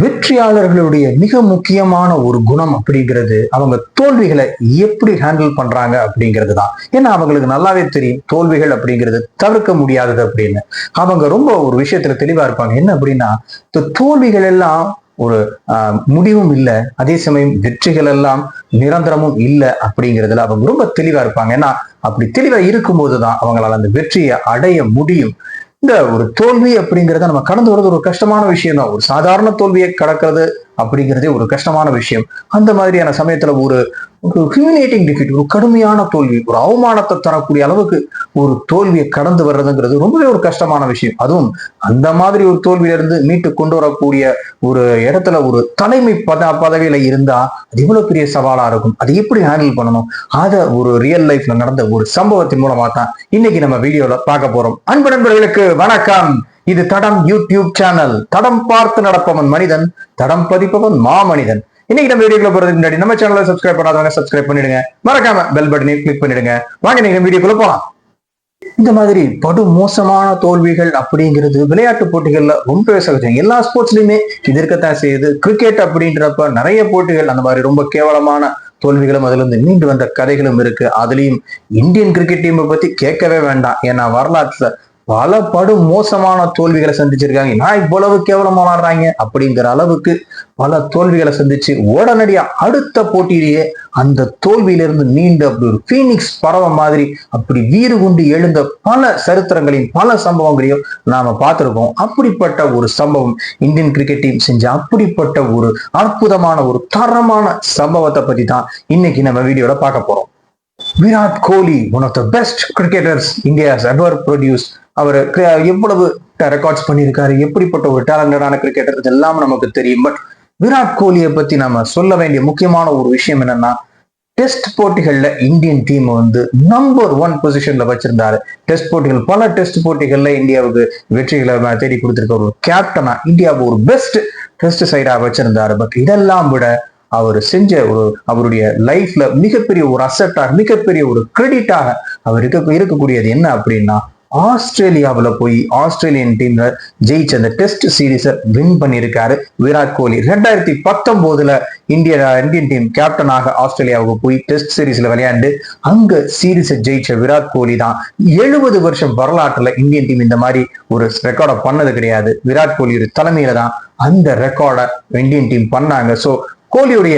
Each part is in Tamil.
வெற்றியாளர்களுடைய மிக முக்கியமான ஒரு குணம் அப்படிங்கிறது அவங்க தோல்விகளை எப்படி ஹேண்டில் பண்றாங்க அப்படிங்கிறது தான் ஏன்னா அவங்களுக்கு நல்லாவே தெரியும் தோல்விகள் அப்படிங்கிறது தவிர்க்க முடியாதது அப்படின்னு. அவங்க ரொம்ப ஒரு விஷயத்துல தெளிவா இருப்பாங்க. என்ன அப்படின்னா இந்த தோல்விகள் எல்லாம் ஒரு முடிவும் இல்லை. அதே சமயம் வெற்றிகள் எல்லாம் நிரந்தரமும் இல்லை அப்படிங்கிறதுல அவங்க ரொம்ப தெளிவா இருப்பாங்க. ஏன்னா அப்படி தெளிவா இருக்கும்போது தான் அவங்களால அந்த வெற்றியை அடைய முடியும். இந்த ஒரு தோல்வி அப்படிங்கிறத நம்ம கடந்து வர்றது ஒரு கஷ்டமான விஷயம் தான் ஒரு சாதாரண தோல்வியை கடக்கிறது அப்படிங்கிறதே ஒரு கஷ்டமான விஷயம். அந்த மாதிரியான சமயத்துல ஒரு ஒரு ஹியூமினேட்டிங் டிஃபிட் ஒரு கடுமையான தோல்வி ஒரு அவமானத்தை தரக்கூடிய அளவுக்கு ஒரு தோல்வியை கடந்து வர்றதுங்கிறது ரொம்பவே ஒரு கஷ்டமான விஷயம். அதுவும் அந்த மாதிரி ஒரு தோல்வியிலிருந்து மீட்டு கொண்டு வரக்கூடிய ஒரு இடத்துல ஒரு தலைமை பத பதவியில இருந்தா அது இவ்வளவு பெரிய சவாலா இருக்கும். அது எப்படி ஹேண்டில் பண்ணணும்? அதை ஒரு ரியல் லைஃப்ல நடந்த ஒரு சம்பவத்தின் மூலமா தான் இன்னைக்கு நம்ம வீடியோல பார்க்க போறோம். அன்பு நண்பர்களுக்கு வணக்கம். இது தடம் யூடியூப் சேனல் தடம் பார்த்து நடப்பவன் மனிதன் தடம் பதிப்பவன் மாமனிதன். இன்னைக்கு நம்ம வீடியோக்குள்ள போறதுக்கு முன்னாடி நம்ம சேனலை சப்ஸ்கிரைப் பண்ணாதவங்க சப்ஸ்கிரைப் பண்ணிடுங்க. மறக்காம பெல் பட்டனை கிளிக் பண்ணிடுங்க. வாங்க நீங்க வீடியோக்குள்ள போலாம். இந்த மாதிரி படு மோசமான தோல்விகள் அப்படிங்கிறது விளையாட்டு போட்டிகள்ல ரொம்ப சகஜம். எல்லா ஸ்போர்ட்ஸ்லயுமே இது இருக்கத்தான் செய்யுது. கிரிக்கெட் அப்படின்றப்ப நிறைய போட்டிகள் அந்த மாதிரி ரொம்ப கேவலமான தோல்விகளும் அதுல இருந்து மீண்டு வந்த கதைகளும் இருக்கு. அதுலயும் இந்தியன் கிரிக்கெட் டீமை பத்தி கேட்கவே வேண்டாம். ஏன்னா வரலாற்றுல பல படு மோசமான தோல்விகளை சந்திச்சிருக்காங்க. நான் இவ்வளவு கேவலமா விளாடுறாங்க அப்படிங்கிற அளவுக்கு பல தோல்விகளை சந்திச்சு உடனடியா அடுத்த போட்டியிலேயே அந்த தோல்வியிலிருந்து மீண்டு அப்படி ஒரு பீனிக்ஸ் பறவை மாதிரி அப்படி வீறு கொண்டு எழுந்த பல சரித்திரங்களையும் பல சம்பவங்களையும் நாம பார்த்துருக்கோம். அப்படிப்பட்ட ஒரு சம்பவம் இந்தியன் கிரிக்கெட் டீம் செஞ்ச அப்படிப்பட்ட ஒரு அற்புதமான ஒரு தரமான சம்பவத்தை பத்தி தான் இன்னைக்கு நம்ம வீடியோல பார்க்க போறோம். Virat Kohli one of the best cricketers India's ever produce அவர் எவ்வளவு ரெக்கார்ட்ஸ் பண்ணியிருக்காரு எப்படிப்பட்ட ஒரு டேலண்டடான கிரிக்கெட்டர் இதெல்லாம் நமக்கு தெரியும். பட் விராட் கோலியை பத்தி நம்ம சொல்ல வேண்டிய முக்கியமான ஒரு விஷயம் என்னன்னா டெஸ்ட் போட்டிகள்ல இந்தியன் டீம் வந்து நம்பர் ஒன் பொசிஷன்ல வச்சிருந்தாரு. டெஸ்ட் போட்டிகள் பல டெஸ்ட் போட்டிகள்ல இந்தியாவுக்கு வெற்றிகளை தேடி கொடுத்திருக்க ஒரு கேப்டனா இந்தியாவுக்கு ஒரு பெஸ்ட் டெஸ்ட் சைடா வச்சிருந்தாரு. பட் இதெல்லாம் விட அவர் செஞ்ச ஒரு அவருடைய லைஃப்ல மிகப்பெரிய ஒரு அசட்டாக மிகப்பெரிய ஒரு கிரெடிட்டாக அவர் இருக்க இருக்கக்கூடியது என்ன அப்படின்னா ஆஸ்திரேலியாவில் போய் ஆஸ்திரேலியன் டீம்ல ஜெயிச்ச அந்த டெஸ்ட் சீரீஸை வின் பண்ணியிருக்காரு விராட் கோலி. ரெண்டாயிரத்தி பத்தொன்பதுல இந்திய இந்தியன் டீம் கேப்டனாக ஆஸ்திரேலியாவுக்கு போய் டெஸ்ட் சீரீஸ்ல விளையாண்டு அங்க சீரீஸை ஜெயிச்ச விராட் கோலி தான். எழுபது வருஷம் வரலாற்றுல இந்தியன் டீம் இந்த மாதிரி ஒரு ரெக்கார்டை பண்ணது கிடையாது. விராட் கோலியோட தலைமையில தான் அந்த ரெக்கார்டை இந்தியன் டீம் பண்ணாங்க. ஸோ கோலியுடைய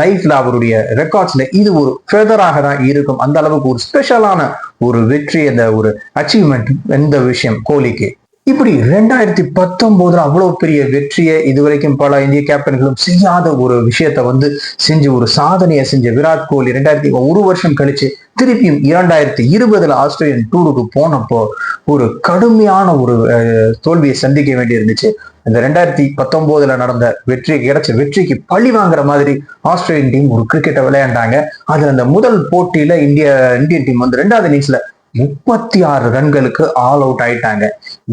லைஃப்ல அவருடைய ரெக்கார்ட்ஸ்ல இது ஒரு ஃபெதராக தான் இருக்கும். அந்த அளவுக்கு ஒரு ஸ்பெஷலான ஒரு வெற்றி அந்த ஒரு அச்சீவ்மெண்ட் எந்த விஷயம் கோலிக்கு. இப்படி ரெண்டாயிரத்தி பத்தொன்பதுல அவ்வளவு பெரிய வெற்றியை இதுவரைக்கும் பல இந்திய கேப்டன்களும் செய்யாத ஒரு விஷயத்த வந்து செஞ்சு ஒரு சாதனையை செஞ்ச விராட் கோலி ரெண்டாயிரத்தி ஒரு வருஷம் கழிச்சு திருப்பியும் இரண்டாயிரத்தி இருபதுல ஆஸ்திரேலியன் டூருக்கு போனப்போ ஒரு கடுமையான ஒரு தோல்வியை சந்திக்க வேண்டி இருந்துச்சு இந்த ரெண்டாயிரத்தி பத்தொன்பதுல நடந்த வெற்றி கிடைச்ச வெற்றிக்கு பழி வாங்குற மாதிரி ஆஸ்திரேலியன் டீம் ஒரு கிரிக்கெட்டை விளையாண்டாங்க. அதுல அந்த முதல் போட்டியில இந்திய இந்தியன் டீம் வந்து ரெண்டாவது இன்னிங்ஸ்ல முப்பத்தி ஆறு ரன்களுக்கு ஆல் அவுட் ஆயிட்டாங்க.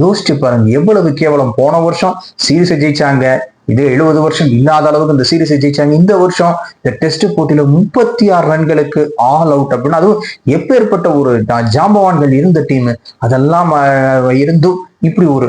யோசிச்சு பாருங்க எவ்வளவு கேவலம் போன வருஷம் சீரிஸை ஜெயிச்சாங்க. இதே எழுபது வருஷம் இல்லாத அளவுக்கு இந்த சீரீஸை ஜெயிச்சாங்க. இந்த வருஷம் இந்த டெஸ்ட் போட்டியில முப்பத்தி ஆறு ரன்களுக்கு ஆல் அவுட் அப்படின்னு அதுவும் எப்பேற்பட்ட ஒரு ஜாம்பவான்கள் இருந்த டீம் அதெல்லாம் இருந்தும் இப்படி ஒரு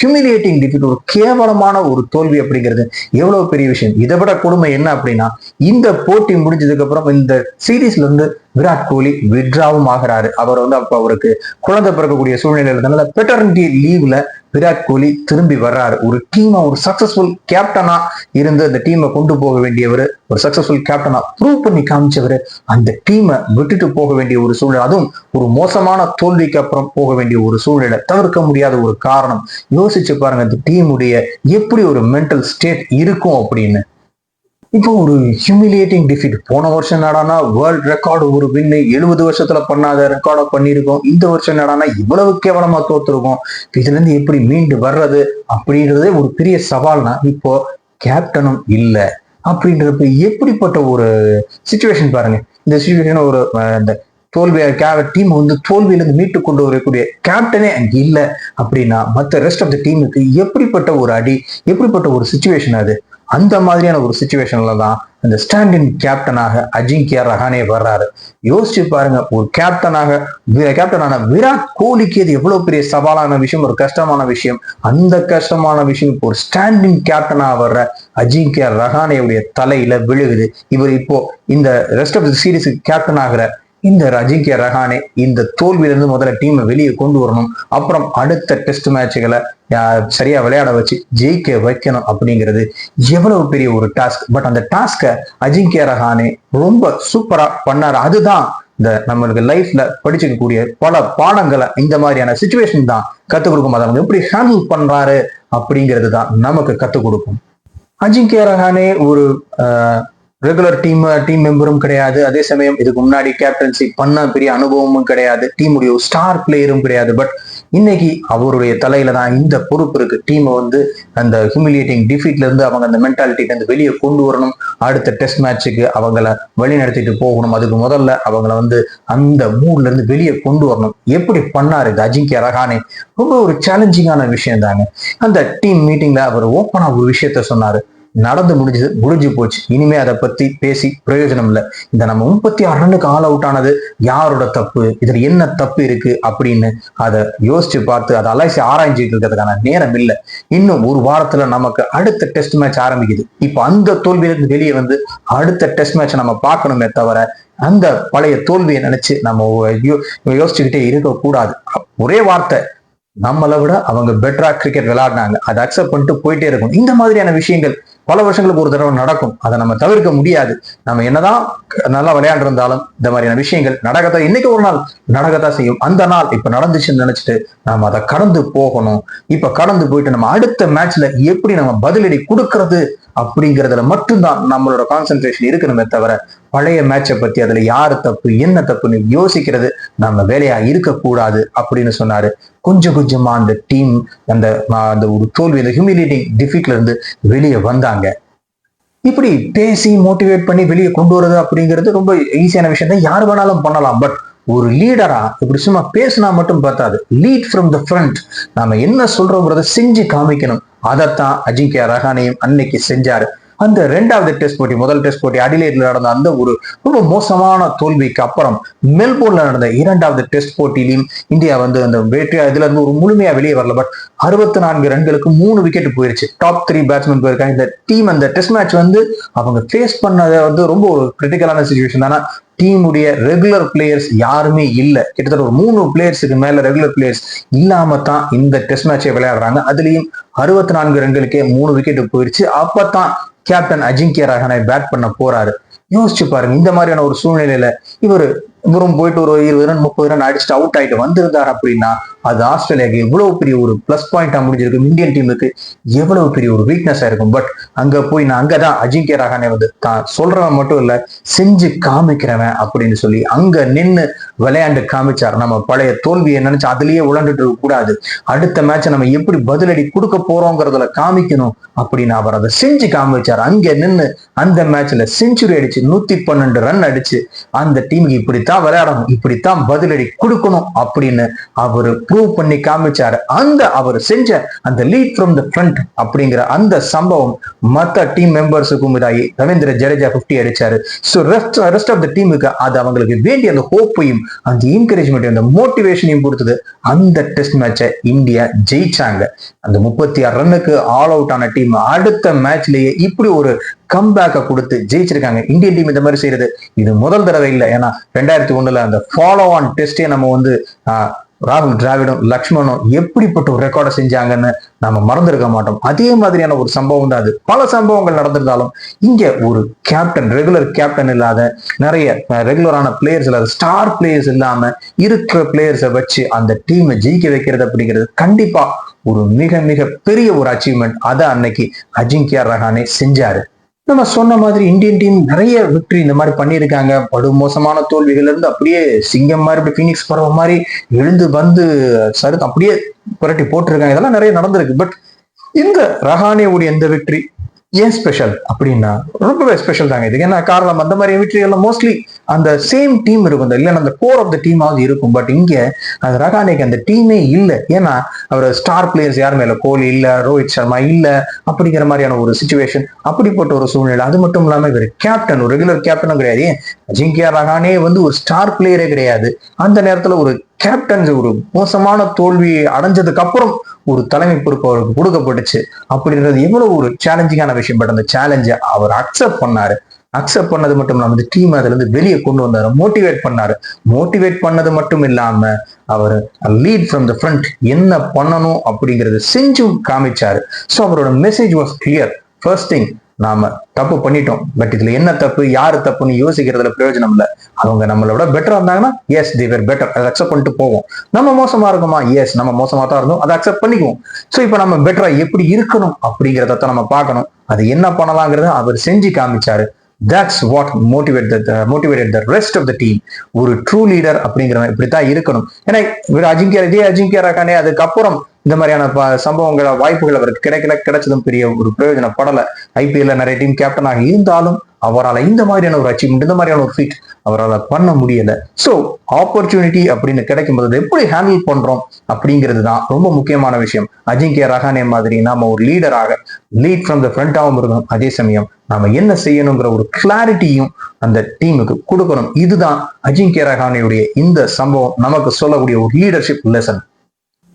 ஹியூமிலியேட்டிங் டிஃபிட் ஒரு கேவலமான ஒரு தோல்வி அப்படிங்கிறது எவ்வளவு பெரிய விஷயம். இதை விட கொடுமை என்ன அப்படின்னா இந்த போட்டி முடிஞ்சதுக்கு அப்புறம் இந்த சீரீஸ்ல இருந்து விராட் கோலி விட்ராவும் ஆகிறாரு. அவர் வந்து அப்ப அவருக்கு குழந்தை பிறக்கக்கூடிய சூழ்நிலை இருந்தனால பெட்டர்னிட்டி லீவ்ல விராட் கோலி திரும்பி வர்றாரு. ஒரு டீமை ஒரு சக்சஸ்ஃபுல் கேப்டனா இருந்து அந்த டீமை கொண்டு போக வேண்டியவர் ஒரு சக்சஸ்ஃபுல் கேப்டனா ப்ரூவ் பண்ணி காமிச்சவர் அந்த டீமை விட்டுட்டு போக வேண்டிய ஒரு சூழ்நிலை. அதுவும் ஒரு மோசமான தோல்விக்கு அப்புறம் போக வேண்டிய ஒரு சூழ்நிலை. தவிர்க்க முடியாத ஒரு காரணம். யோசிச்சு பாருங்க அந்த டீமுடைய எப்படி ஒரு மென்டல் ஸ்டேட் இருக்கும் அப்படின்னு. இப்போ ஒரு ஹியூமிலியேட்டிங் டிஃபிட் போன வருஷம் என்னடானா வேர்ல்ட் ரெக்கார்டு ஒரு வின்னு எழுபது வருஷத்துல பண்ணாத ரெக்கார்டை பண்ணியிருக்கோம். இந்த வருஷம் என்னடானா இவ்வளவு கேவலமா தோத்துருக்கோம். இதுல இருந்து எப்படி மீண்டு வர்றது அப்படின்றதே ஒரு பெரிய சவால்னா இப்போ கேப்டனும் இல்லை. அப்படின்றப்ப எப்படிப்பட்ட ஒரு சுச்சுவேஷன் பாருங்க. இந்த சுச்சுவேஷன் ஒரு இந்த தோல்வி டீம் வந்து தோல்வியிலிருந்து மீட்டு கொண்டு வரக்கூடிய கேப்டனே அங்க இல்லை அப்படின்னா மற்ற ரெஸ்ட் ஆஃப் த டீமுக்கு எப்படிப்பட்ட ஒரு அடி எப்படிப்பட்ட ஒரு சுச்சுவேஷன் அது? அந்த மாதிரியான ஒரு சுச்சுவேஷன்ல தான் அந்த ஸ்டாண்டின் கேப்டனாக அஜிங்கியா ரஹானே வர்றாரு. யோசிச்சு பாருங்க ஒரு கேப்டனாக கேப்டனான விராட் கோலிக்கு இது எவ்வளவு பெரிய சவாலான விஷயம் ஒரு கஷ்டமான விஷயம். அந்த கஷ்டமான விஷயம் இப்போ ஒரு ஸ்டாண்டிங் கேப்டனா வர்ற அஜிங்கியா ரஹானேவுடைய தலையில விழுகுது. இவர் இப்போ இந்த ரெஸ்ட் ஆஃப் த சீரீஸுக்கு கேப்டன் ஆகிற இந்த அஜிங்கிய ரஹானே இந்த தோல்வியிலிருந்து முதல்ல டீமை வெளியே கொண்டு வரணும். அப்புறம் அடுத்த டெஸ்ட் மேட்சுகளை சரியா விளையாட வச்சு ஜெயிக்க வைக்கணும் அப்படிங்கிறது எவ்வளவு பெரிய ஒரு டாஸ்க் பட் அந்த டாஸ்கை அஜிங்கிய ரஹானே ரொம்ப சூப்பரா பண்ணாரு. அதுதான் இந்த நம்மளுக்கு லைஃப்ல படிச்சுக்கக்கூடிய பல பாடங்களை இந்த மாதிரியான சுச்சுவேஷன் தான் கத்துக் கொடுக்கும். அதை அவங்க எப்படி ஹேண்டில் பண்றாரு அப்படிங்கிறது தான் நமக்கு கத்துக் கொடுக்கும். அஜிங்கிய ரஹானே ஒரு ரெகுலர் டீம் டீம் மெம்பரும் கிடையாது. அதே சமயம் இதுக்கு முன்னாடி கேப்டன்சி பண்ண பெரிய அனுபவமும் கிடையாது. டீமுடைய ஸ்டார் பிளேயரும் கிடையாது. பட் இன்னைக்கு அவருடைய தலையில தான் இந்த பொறுப்பு இருக்கு. டீமை வந்து அந்த ஹியூமிலியேட்டிங் டிஃபீட்ல இருந்து அவங்க அந்த மென்டாலிட்டில இருந்து வெளியே கொண்டு வரணும். அடுத்த டெஸ்ட் மேட்சுக்கு அவங்கள வழி நடத்திட்டு போகணும். அதுக்கு முதல்ல அவங்கள வந்து அந்த மூட்ல இருந்து வெளியே கொண்டு வரணும். எப்படி பண்ணாரு? இது அஜிங்கிய ரஹானே. ரொம்ப ஒரு சேலஞ்சிங்கான விஷயம் தாங்க. அந்த டீம் மீட்டிங்ல அவர் ஓப்பனா ஒரு விஷயத்த சொன்னாரு. நடந்து முடிஞ்சது முடிஞ்சு போச்சு. இனிமே அதை பத்தி பேசி பிரயோஜனம் இல்லை. இந்த நம்ம முப்பத்தி ஆறு ரன்னுக்கு ஆல் அவுட் ஆனது யாரோட தப்பு? இதுல என்ன தப்பு இருக்கு அப்படின்னு அதை யோசிச்சு பார்த்து அதை அலைசி ஆராய்ஞ்சிட்டு இருக்கிறதுக்கான நேரம் இல்லை. இன்னும் ஒரு வாரத்துல நமக்கு அடுத்த டெஸ்ட் மேட்ச் ஆரம்பிக்குது. இப்போ அந்த தோல்வியிலிருந்து வெளியே வந்து அடுத்த டெஸ்ட் மேட்ச் நம்ம பார்க்கணுமே தவிர அந்த பழைய தோல்வியை நினைச்சு நம்ம யோசிச்சுக்கிட்டே இருக்கக்கூடாது ஒரே வார்த்தை நம்மளை விட அவங்க பெட்டரா கிரிக்கெட் விளையாடினாங்க. அதை அக்செப்ட் பண்ணிட்டு போயிட்டே இருக்கும் இந்த மாதிரியான விஷயங்கள் பல வருஷங்களுக்கு ஒரு தடவை நடக்கும். அதை நம்ம தவிர்க்க முடியாது. நம்ம என்னதான் நல்லா விளையாண்டிருந்தாலும் இந்த மாதிரியான விஷயங்கள் நடக்கத்தான் இன்னைக்கு ஒரு நாள் நடக்கத்தான் செய்யும். அந்த நாள் இப்ப நடந்துச்சுன்னு நினைச்சிட்டு நாம அதை கடந்து போகணும். இப்ப கடந்து போயிட்டு நம்ம அடுத்த மேட்ச்ல எப்படி நம்ம பதிலடி கொடுக்கறது அப்படிங்கிறதுல மட்டும்தான் நம்மளோட கான்சென்ட்ரேஷன் இருக்கணுமே தவிர பழைய மேட்சை பத்தி அதுல யார் தப்பு என்ன தப்புன்னு யோசிக்கிறது நம்ம வேலையா இருக்கக்கூடாது அப்படின்னு சொன்னாரு. கொஞ்சம் கொஞ்சமா அந்த டீம் அந்த அந்த ஒரு தோல்வி அந்த ஹியூமிலிட்டிங் டிஃபிட்ல இருந்து வெளியே வந்தாங்க. இப்படி பேசி மோட்டிவேட் பண்ணி வெளியே கொண்டு வர்றது அப்படிங்கிறது ரொம்ப ஈஸியான விஷயம் தான். யார் வேணாலும் பண்ணலாம் பட் ஒரு லீடரா இப்படி சும்மா பேசினா மட்டும் பார்த்தாது லீட் ஃப்ரம் த ஃப்ரண்ட் நாம என்ன சொல்றோங்கிறத செஞ்சு காமிக்கணும். அதைத்தான் அஜிங்கியா ரஹானையும் அன்னைக்கு செஞ்சாரு. அந்த ரெண்டாவது டெஸ்ட் போட்டி முதல் டெஸ்ட் போட்டி அடிலேட்ல நடந்த அந்த ஒரு ரொம்ப மோசமான தோல்விக்கு அப்புறம் மெல்போர்ன்ல நடந்த இரண்டாவது டெஸ்ட் போட்டியிலும் இந்தியா வந்து அந்த வெற்றி இதுல இருந்து ஒரு முழுமையா வெளியே வரல. பட் அறுபத்தி நான்கு ரன்களுக்கு மூணு விக்கெட் போயிருச்சு. டாப் த்ரீ பேட்ஸ்மேன் போயிருக்காங்க. இந்த டீம் அந்த டெஸ்ட் மேட்ச் வந்து அவங்க ஃபேஸ் பண்ணதை வந்து ரொம்ப ஒரு கிரிட்டிக்கலான சுச்சுவேஷன் தானே டீமுடைய ரெகுலர் பிளேயர்ஸ் யாருமே இல்லை. கிட்டத்தட்ட ஒரு மூணு பிளேயர்ஸுக்கு மேல ரெகுலர் பிளேயர்ஸ் இல்லாம தான் இந்த டெஸ்ட் மேட்சை விளையாடுறாங்க. அதுலயும் அறுபத்தி நான்கு ரன்களுக்கே மூணு விக்கெட் போயிருச்சு. அப்பதான் கேப்டன் அஜிங்கிய ரஹானை பேட் பண்ண போறாரு. யோசிச்சு பாருங்க இந்த மாதிரியான ஒரு சூழ்நிலையில இவர் இவரும் போயிட்டு ஒரு இருபது ரன் முப்பது ரன் அடிச்சுட்டு அவுட் ஆயிட்டு வந்திருந்தார் அப்படின்னா அது ஆஸ்திரேலியாவுக்கு எவ்வளவு பெரிய ஒரு பிளஸ் பாயிண்டா முடிஞ்சிருக்கும்? இந்தியன் டீமுக்கு எவ்வளவு பெரிய ஒரு வீக்னஸா இருக்கும்? பட் அங்க போய் நான் அங்கதான் அஜிங்கிய ரகானே வந்து தான் சொல்றவன் மட்டும் இல்ல செஞ்சு காமிக்கிறவன் அப்படின்னு சொல்லி அங்க நின்று விளையாண்டு காமிச்சார். நம்ம பழைய தோல்வியை நினைச்சு அதுலயே உழண்டுட்டு இருக்க கூடாது. அடுத்த மேட்சை நம்ம எப்படி பதிலடி கொடுக்க போறோங்கிறதுல காமிக்கணும் அப்படின்னு அவர் அதை செஞ்சு காமிச்சார். அங்க நின்று அந்த மேட்ச்ல செஞ்சுரி அடிச்சு நூத்தி பன்னெண்டு ரன் அடிச்சு அந்த டீமுக்கு இப்படித்தான் விளையாடணும் இப்படித்தான் பதிலடி கொடுக்கணும் அப்படின்னு அவரு ப்ரூவ் பண்ணி காமிச்சாரு. அந்த அவர் செஞ்ச அந்த லீட் ஃப்ரம் த ஃப்ரண்ட் அப்படிங்கிற அந்த சம்பவம் மற்ற டீம் மெம்பர்ஸுக்கும் இதாகி ரவீந்திர ஜடேஜா பிப்டி அடிச்சாரு. So rest rest of the டீமுக்கு அது அவங்களுக்கு வேண்டிய அந்த ஹோப்பையும் அந்த என்கரேஜ்மெண்ட்டையும் அந்த மோட்டிவேஷனையும் கொடுத்தது அந்த டெஸ்ட் மேட்சை இந்தியா ஜெயிச்சாங்க. அந்த முப்பத்தி ஆறு ரன்னுக்கு ஆல் அவுட் ஆன டீம் அடுத்த மேட்ச்லயே இப்படி ஒரு கம்பேக்கை கொடுத்து ஜெயிச்சிருக்காங்க. இந்தியன் டீம் இந்த மாதிரி செய்யறது இது முதல் தடவை இல்லை. ஏன்னா ரெண்டாயிரத்தி ஒண்ணுல அந்த ஃபாலோ ஆன் டெஸ்டே நம்ம வந்து ராகுல் டிராவிடும் லக்ஷ்மணும் எப்படிப்பட்ட ஒரு ரெக்கார்டை செஞ்சாங்கன்னு நம்ம மறந்துருக்க மாட்டோம். அதே மாதிரியான ஒரு சம்பவம் தான் அது. பல சம்பவங்கள் நடந்திருந்தாலும் இங்க ஒரு கேப்டன் ரெகுலர் கேப்டன் இல்லாத நிறைய ரெகுலரான பிளேயர்ஸ் இல்லாத ஸ்டார் பிளேயர்ஸ் இல்லாம இருக்கிற பிளேயர்ஸை வச்சு அந்த டீமை ஜெயிக்க வைக்கிறது அப்படிங்கிறது கண்டிப்பா ஒரு மிக மிக பெரிய ஒரு அச்சீவ்மெண்ட் அதை அன்னைக்கு அஜிங்கியா ரஹானே செஞ்சாரு. நம்ம சொன்ன மாதிரி இந்தியன் டீம் நிறைய விக்டரி இந்த மாதிரி பண்ணியிருக்காங்க. படு மோசமான தோல்விகள் இருந்து அப்படியே சிங்கம் மாதிரி இப்படி பீனிக்ஸ் பறவை மாதிரி எழுந்து வந்து சரு அப்படியே புரட்டி போட்டிருக்காங்க. இதெல்லாம் நிறைய நடந்திருக்கு. பட் இந்த ரஹானேவுடைய இந்த விக்டரி ஏன் ஸ்பெஷல் அப்படின்னா ரொம்பவே ஸ்பெஷல் தாங்க இதுக்கு ஏன்னா காரணம் அந்த மாதிரி வெற்றிகள்லாம் மோஸ்ட்லி அந்த சேம் டீம் இருக்கும். இல்லைன்னா அந்த கோர் ஆஃப் த டீமாவது இருக்கும். பட் இங்கே அந்த ரகானேக்கு அந்த டீமே இல்லை. ஏன்னா அவர் ஸ்டார் பிளேயர்ஸ் யாருமே இல்லை கோலி இல்லை ரோஹித் சர்மா இல்லை அப்படிங்கிற மாதிரியான ஒரு சுச்சுவேஷன் அப்படிப்பட்ட ஒரு சூழ்நிலை. அது மட்டும் இல்லாமல் இவர் கேப்டன் ஒரு ரெகுலர் கேப்டனும் கிடையாது. ஏன்? அஜிங்கியா ரகானே வந்து ஒரு ஸ்டார் பிளேயரே கிடையாது. அந்த நேரத்தில் ஒரு கேப்டன் ஒரு மோசமான தோல்வியை அடைஞ்சதுக்கு அப்புறம் ஒரு தலைமை பொறுப்பு அவருக்கு கொடுக்கப்பட்டுச்சு. அப்படின்றது எவ்வளவு ஒரு சேலஞ்சிங்கான விஷயம். பட் அந்த சேலஞ்சை அவர் அக்செப்ட் பண்ணாரு. அக்செப்ட் பண்ணது மட்டும் இல்லாம அந்த டீம் அதுல இருந்து வெளியே கொண்டு வந்தாரு. மோட்டிவேட் பண்ணாரு. மோட்டிவேட் பண்ணது மட்டும் இல்லாம அவர் லீட் ஃப்ரம் த ஃப்ரண்ட் என்ன பண்ணணும் அப்படிங்கறத செஞ்சும் காமிச்சாரு. ஸோ அவரோட message was clear first thing நாம தப்பு பண்ணிட்டோம். பட் இதுல என்ன தப்பு யாரு தப்புன்னு யோசிக்கிறதுல பிரயோஜனம் இல்லை. அவங்க நம்மளோட பெட்டரா இருந்தாங்கன்னா எஸ் தேவர் பெட்டர் அதை அக்செப்ட் பண்ணிட்டு போவோம். நம்ம மோசமா இருக்குமா? எஸ் நம்ம மோசமா தான் இருந்தோம். அதை அக்செப்ட் பண்ணிக்குவோம். ஸோ இப்போ நம்ம பெட்டரா எப்படி இருக்கணும் அப்படிங்கிறத தான் நம்ம பார்க்கணும். அது என்ன பண்ணலாங்கிறத அவர் செஞ்சு காமிச்சாரு. That's what motivate motivate the rest of the team ஒரு ட்ரூ லீடர் அப்படிங்கிறவன் இப்படித்தான் இருக்கணும். ஏன்னா இவர் அஜிங்கியா இதே அஜிங்கியா ரகானே அதுக்கப்புறம் இந்த மாதிரியான ப- சம்பவங்கள வாய்ப்புகள் அவருக்கு கிடைக்கல கிடைச்சதும் பெரிய ஒரு பிரயோஜனப்படல. ஐபிஎல்ல நிறைய டீம் கேப்டனாக இருந்தாலும் அவரால் இந்த மாதிரியான ஒரு அச்சீவ்மெண்ட் இந்த மாதிரியான ஒரு ஃபீட் அவரால் பண்ண முடியல. ஸோ ஆப்பர்ச்சுனிட்டி அப்படின்னு கிடைக்கும் போது எப்படி ஹேண்டில் பண்றோம் அப்படிங்கிறது தான் ரொம்ப முக்கியமான விஷயம். அஜிங்கிய ரஹானே மாதிரி நாம ஒரு லீடராக லீட் ஃப்ரம் த ஃப்ரண்டாகவும் இருக்கணும். அதே சமயம் நாம என்ன செய்யணுங்கிற ஒரு கிளாரிட்டியும் அந்த டீமுக்கு கொடுக்கணும். இதுதான் அஜிங்கிய ரஹானேயுடைய இந்த சம்பவம். நமக்கு சொல்லக்கூடிய ஒரு லீடர்ஷிப் லெசன்